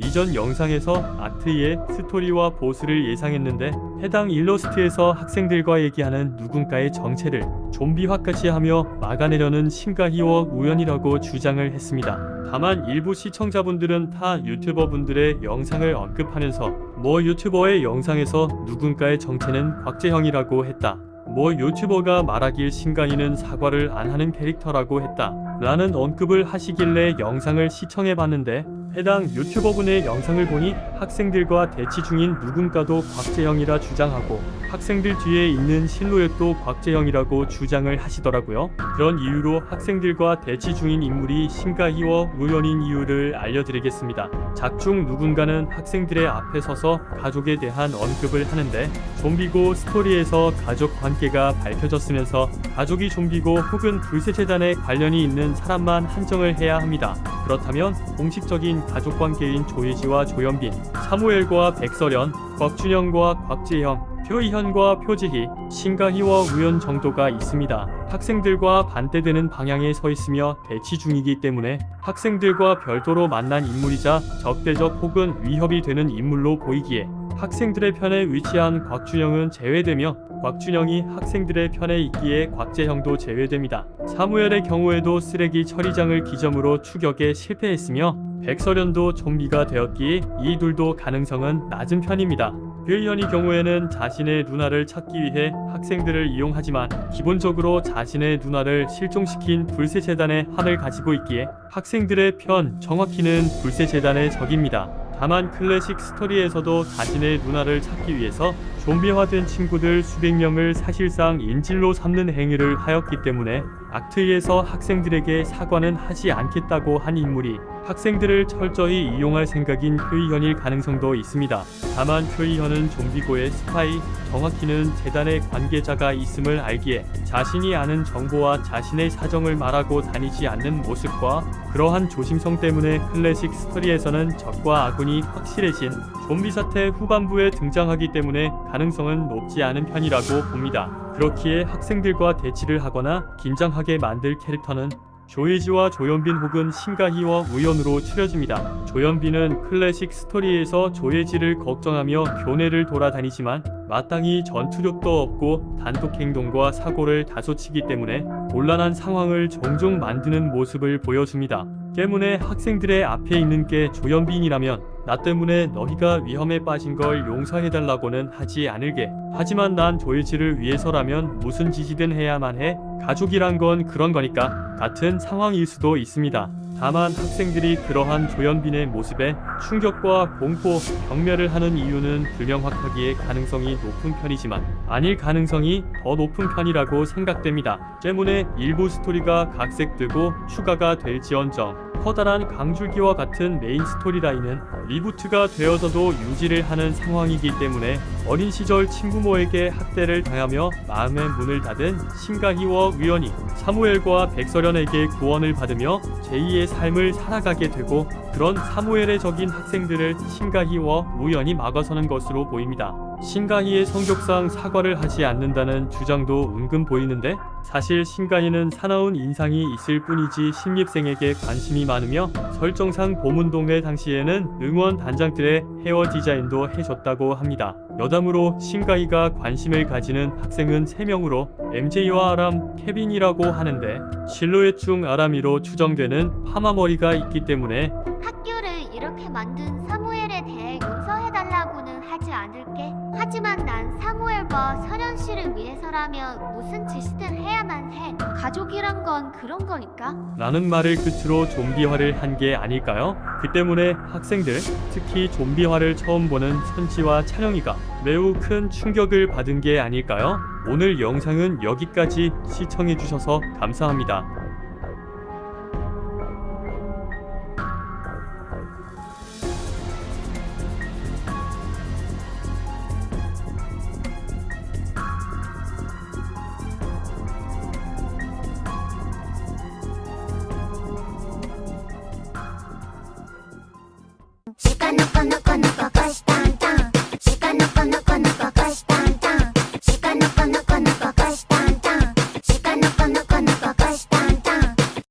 이전 영상에서 아트의 스토리와 보스를 예상했는데 해당 일러스트에서 학생들과 얘기하는 누군가의 정체를 좀비화까지 하며 막아내려는 신가희와 우연이라고 주장을 했습니다. 다만 일부 시청자분들은 타 유튜버분들의 영상을 언급하면서 뭐 유튜버의 영상에서 누군가의 정체는 곽재형이라고 했다. 뭐 유튜버가 말하길 신가희는 사과를 안 하는 캐릭터라고 했다. 라는 언급을 하시길래 영상을 시청해 봤는데 해당 유튜버분의 영상을 보니 학생들과 대치 중인 누군가도 곽재형이라 주장하고 학생들 뒤에 있는 실루엣도 곽재형이라고 주장을 하시더라고요. 그런 이유로 학생들과 대치 중인 인물이 신가희와 우연인 이유를 알려드리겠습니다. 작중 누군가는 학생들의 앞에 서서 가족에 대한 언급을 하는데 좀비고 스토리에서 가족 관계가 밝혀졌으면서 가족이 좀비고 혹은 불세재단에 관련이 있는 사람만 한정을 해야 합니다. 그렇다면 공식적인 가족 관계인 조혜지와 조현빈, 사무엘과 백설현, 곽준영과 곽재형, 표희현과 표지희, 신가희와 우연 정도가 있습니다. 학생들과 반대되는 방향에 서 있으며 대치 중이기 때문에 학생들과 별도로 만난 인물이자 적대적 혹은 위협이 되는 인물로 보이기에 학생들의 편에 위치한 곽준영은 제외되며 곽준영이 학생들의 편에 있기에 곽재형도 제외됩니다. 사무엘의 경우에도 쓰레기 처리장을 기점으로 추격에 실패했으며 백설현도 좀비가 되었기에 이 둘도 가능성은 낮은 편입니다. 표희현의 경우에는 자신의 누나를 찾기 위해 학생들을 이용하지만 기본적으로 자신의 누나를 실종시킨 불세재단의 한을 가지고 있기에 학생들의 편 정확히는 불세재단의 적입니다. 다만 클래식 스토리에서도 자신의 누나를 찾기 위해서 좀비화된 친구들 수백 명을 사실상 인질로 삼는 행위를 하였기 때문에 악트에서 학생들에게 사과는 하지 않겠다고 한 인물이 학생들을 철저히 이용할 생각인 표이현일 가능성도 있습니다. 다만 표이현은 좀비고의 스파이, 정확히는 재단의 관계자가 있음을 알기에 자신이 아는 정보와 자신의 사정을 말하고 다니지 않는 모습과 그러한 조심성 때문에 클래식 스토리에서는 적과 아군이 확실해진 좀비 사태 후반부에 등장하기 때문에 가능성은 높지 않은 편이라고 봅니다. 그렇기에 학생들과 대치를 하거나 긴장하게 만들 캐릭터는 조혜지와 조현빈 혹은 신가희와 우연으로 추려집니다. 조현빈은 클래식 스토리에서 조혜지를 걱정하며 교내를 돌아다니지만 마땅히 전투력도 없고 단독 행동과 사고를 다소치기 때문에 곤란한 상황을 종종 만드는 모습을 보여줍니다. 때문에 학생들의 앞에 있는 게 조현빈이라면 나 때문에 너희가 위험에 빠진 걸 용서해달라고는 하지 않을게. 하지만 난 조혜지를 위해서라면 무슨 짓이든 해야만 해. 가족이란 건 그런 거니까 같은 상황일 수도 있습니다. 다만 학생들이 그러한 조현빈의 모습에 충격과 공포, 경멸을 하는 이유는 불명확하기에 가능성이 높은 편이지만 아닐 가능성이 더 높은 편이라고 생각됩니다. 때문에 일부 스토리가 각색되고 추가가 될지언정 커다란 강줄기와 같은 메인 스토리라인은 리부트가 되어서도 유지를 하는 상황이기 때문에 어린 시절 친부모에게 학대를 당하며 마음의 문을 닫은 신가희와 우연히 사무엘과 백설현에게 구원을 받으며 제2의 삶을 살아가게 되고 그런 사무엘의 적인 학생들을 신가희와 우연히 막아서는 것으로 보입니다. 신가희의 성격상 사과를 하지 않는다는 주장도 은근 보이는데 사실 신가희는 사나운 인상이 있을 뿐이지 신입생에게 관심이 많으며 설정상 보문동네 당시에는 응원 단장들의 헤어 디자인도 해줬다고 합니다. 여담으로 신가희가 관심을 가지는 학생은 3명으로 MJ와 아람, 케빈이라고 하는데 실루엣 중 아람이로 추정되는 파마머리가 있기 때문에 만든 사무엘에 대해 용서해달라고는 하지 않을게. 하지만 난 사무엘과 설현 씨를 위해서라면 무슨 짓이든 해야만 해. 가족이란 건 그런 거니까. 라는 말을 끝으로 좀비화를 한 게 아닐까요? 그 때문에 학생들, 특히 좀비화를 처음 보는 선지와 찬영이가 매우 큰 충격을 받은 게 아닐까요? 오늘 영상은 여기까지 시청해주셔서 감사합니다.